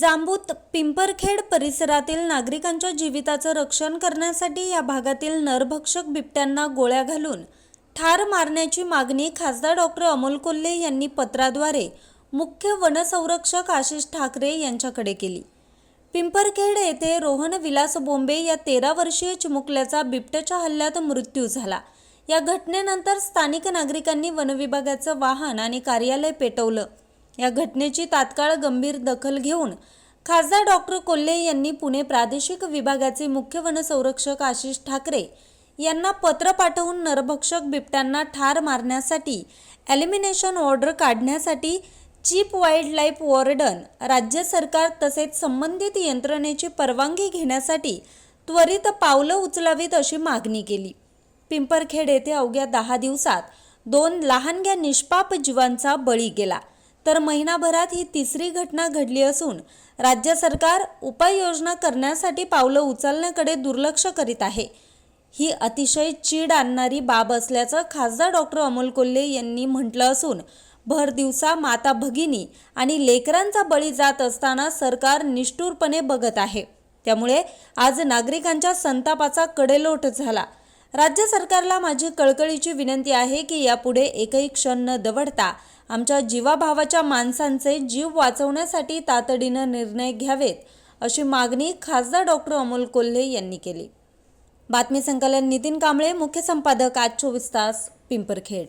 जांबूत पिंपरखेड परिसरातील नागरिकांच्या जीविताचं रक्षण करण्यासाठी या भागातील नरभक्षक बिबट्यांना गोळ्या घालून ठार मारण्याची मागणी खासदार डॉक्टर अमोल कोल्हे यांनी पत्राद्वारे मुख्य वनसंरक्षक आशिष ठाकरे यांच्याकडे केली. पिंपरखेड येथे रोहन विलास बोंबे या तेरा वर्षीय चिमुकल्याचा बिबट्याच्या हल्ल्यात मृत्यू झाला. या घटनेनंतर स्थानिक नागरिकांनी वनविभागाचं वाहन आणि कार्यालय पेटवलं. या घटनेची तात्काळ गंभीर दखल घेऊन खासदार डॉक्टर कोल्हे यांनी पुणे प्रादेशिक विभागाचे मुख्य वनसंरक्षक आशिष ठाकरे यांना पत्र पाठवून नरभक्षक बिबट्यांना ठार मारण्यासाठी एलिमिनेशन ऑर्डर काढण्यासाठी चीप वाईल्ड लाईफ वॉर्डन राज्य सरकार तसेच संबंधित यंत्रणेची परवानगी घेण्यासाठी त्वरित पावलं उचलावीत अशी मागणी केली. पिंपरखेड येथे अवघ्या दहा दिवसात दोन लहानग्या निष्पाप जीवांचा बळी गेला. तर महिनाभरात ही तिसरी घटना घडली असून राज्य सरकार उपाययोजना करण्यासाठी पावलं उचलण्याकडे दुर्लक्ष करीत आहे. ही अतिशय चीड आणणारी बाब असल्याचं खासदार डॉक्टर अमोल कोल्हे यांनी म्हटलं असून भर दिवसा माता भगिनी आणि लेकरांचा बळी जात असताना सरकार निष्ठुरपणे बघत आहे. त्यामुळे आज नागरिकांच्या संतापाचा कडेलोट झाला. राज्य सरकारला माझी कळकळीची विनंती आहे की यापुढे एकही क्षण न दवडता आमच्या जीवाभावाच्या माणसांचे जीव वाचवण्यासाठी तातडीनं निर्णय घ्यावेत अशी मागणी खासदार डॉक्टर अमोल कोल्हे यांनी केली. बातमी संकलन नितीन कांबळे मुख्य संपादक आज चोवीस तास पिंपरखेड.